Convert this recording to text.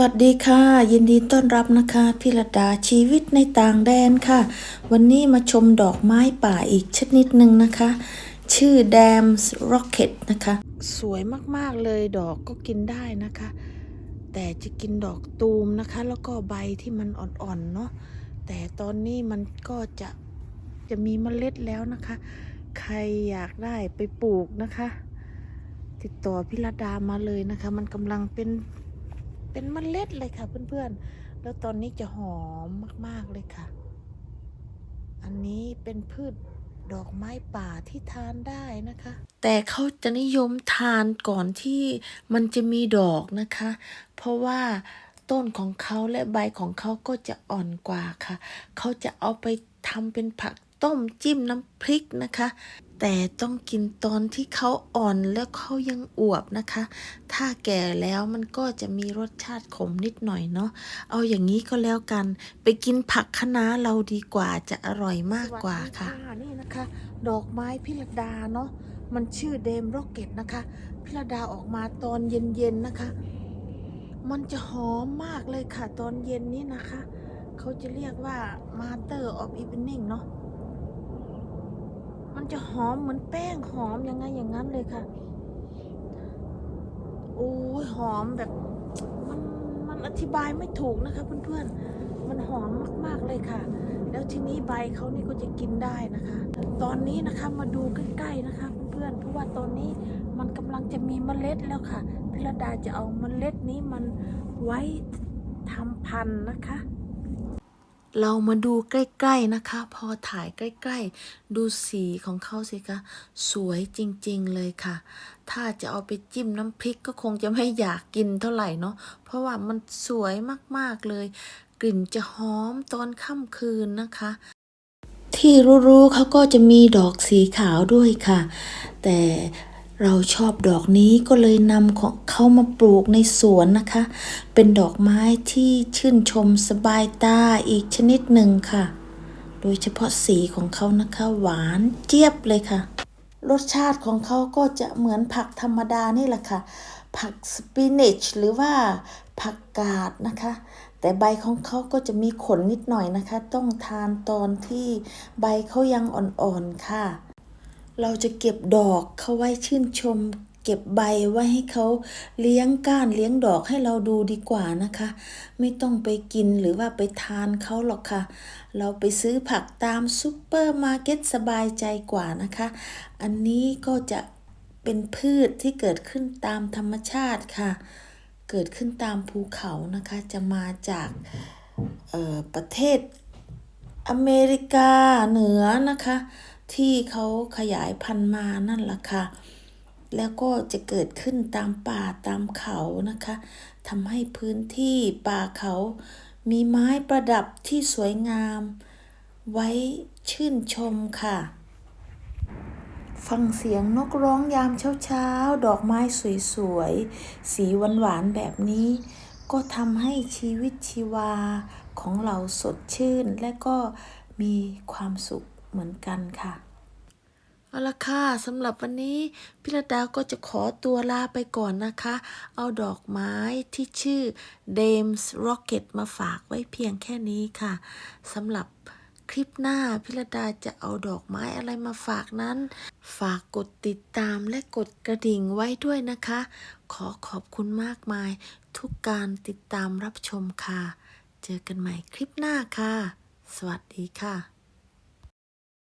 วัสดีค่ะ ยินดีต้อนรับนะคะพิรดาชีวิตในต่างแดนค่ะ วันนี้มาชมดอกไม้ป่าอีกชนิดหนึ่งนะคะ ชื่อ Dams Rocket นะคะ สวยมากๆเลยดอกก็กินได้นะคะ แต่จะกินดอกตูมนะคะ แล้วก็ใบที่มันอ่อนๆเนาะแต่ตอนนี้มันก็จะจะมีเมล็ดแล้วนะคะ ใครอยากได้ไปปลูกนะคะ ติดต่อพิรดามาเลยนะคะ มันกำลังเป็น เป็นเมล็ดเลยค่ะเพื่อนๆ แล้วตอนนี้จะหอมมากๆเลยค่ะ อันนี้เป็นพืชดอกไม้ป่าที่ทานได้นะคะ แต่เขาจะนิยมทานก่อนที่มันจะมีดอกนะคะ เพราะว่าต้นของเขาและใบของเขาก็จะอ่อนกว่าค่ะ เขาจะเอาไปทำเป็นผักต้มจิ้มน้ำพริกนะคะ แต่ต้องกินตอนที่เขาอ่อนแล้วเขายังอวบนะคะ ถ้าแก่แล้วมันก็จะมีรสชาติขมนิดหน่อยเนาะ เอาอย่างนี้ก็แล้วกัน ไปกินผักคะน้าเราดีกว่าจะอร่อยมากกว่าค่ะ นี่นะคะ ดอกไม้พิรดาเนาะ มันชื่อเดมโรเกตนะคะ พิรดาออกมาตอนเย็นๆนะคะ มันจะหอมมากเลยค่ะ ตอนเย็นนี้นะคะ เขาจะเรียกว่า Mother of Evening เนาะ มันจะหอมเหมือนแป้งหอมยังไงอย่างนั้นเลยค่ะ โอ้ยหอมแบบ มันมันอธิบายไม่ถูกนะคะเพื่อนๆ มันหอมมากๆเลยค่ะ แล้วทีนี้ใบเขานี่ก็จะกินได้นะคะ ตอนนี้นะคะมาดูใกล้ๆนะคะเพื่อนๆ เพราะว่าตอนนี้มันกำลังจะมีเมล็ดแล้วค่ะพิรดาจะเอาเมล็ดนี้มันไว้ทำพันธุ์นะคะ เรามาดูใกล้ๆนะคะ พอถ่ายใกล้ๆ ดูสีของเขาสิคะสวยจริงๆเลยค่ะ ถ้าจะเอาไปจิ้มน้ำพริกก็คงจะไม่อยากกินเท่าไหร่เนาะเพราะว่ามันสวยมากๆเลย กลิ่นจะหอมตอนค่ำคืนนะคะ ที่รู้ๆเขาก็จะมีดอกสีขาวด้วยค่ะ แต่ เราชอบดอกนี้ก็เลยนำของเขามาปลูกในสวนนะคะ เป็นดอกไม้ที่ชื่นชมสบายตาอีกชนิดหนึ่งค่ะ โดยเฉพาะสีของเขานะคะ หวานเจี๊ยบเลยค่ะ รสชาติของเขาก็จะเหมือนผักธรรมดานี่แหละค่ะ ผักสปินิชหรือว่าผักกาดนะคะ แต่ใบของเขาก็จะมีขนนิดหน่อยนะคะ ต้องทานตอนที่ใบเขายังอ่อนๆค่ะ เราจะเก็บดอกเขาไว้ชื่นชม เก็บใบไว้ให้เขาเลี้ยงก้านเลี้ยงดอกให้เราดูดีกว่านะคะ ไม่ต้องไปกินหรือว่าไปทานเขาหรอกค่ะ เราไปซื้อผักตามซูเปอร์มาร์เก็ตสบายใจกว่านะคะ อันนี้ก็จะเป็นพืชที่เกิดขึ้นตามธรรมชาติค่ะ เกิดขึ้นตามภูเขานะคะ จะมาจากประเทศอเมริกาเหนือนะคะ ที่เขาขยายพันธุ์มานั่นแหละค่ะ แล้วก็จะเกิดขึ้นตามป่าตามเขานะคะทำให้พื้นที่ป่าเขา มีไม้ประดับที่สวยงาม ไว้ชื่นชมค่ะ ฟังเสียงนกร้องยามเช้าๆ ดอกไม้สวยๆ สีหวานๆ แบบนี้ ก็ทำให้ชีวิตชีวาของเราสดชื่นและก็มีความสุข เหมือนกันค่ะเอาละค่ะสำหรับวันนี้พิรดาก็จะขอตัวลาไปก่อนนะคะ เอาดอกไม้ที่ชื่อ Dames Rocket มาฝากไว้เพียงแค่นี้ค่ะสำหรับคลิปหน้าพิรดาจะเอาดอกไม้อะไรมาฝากนั้น ฝากกดติดตามและกดกระดิ่งไว้ด้วยนะคะ ขอขอบคุณมากมาย ทุกการติดตามรับชมค่ะ เจอกันใหม่คลิปหน้าค่ะ สวัสดีค่ะ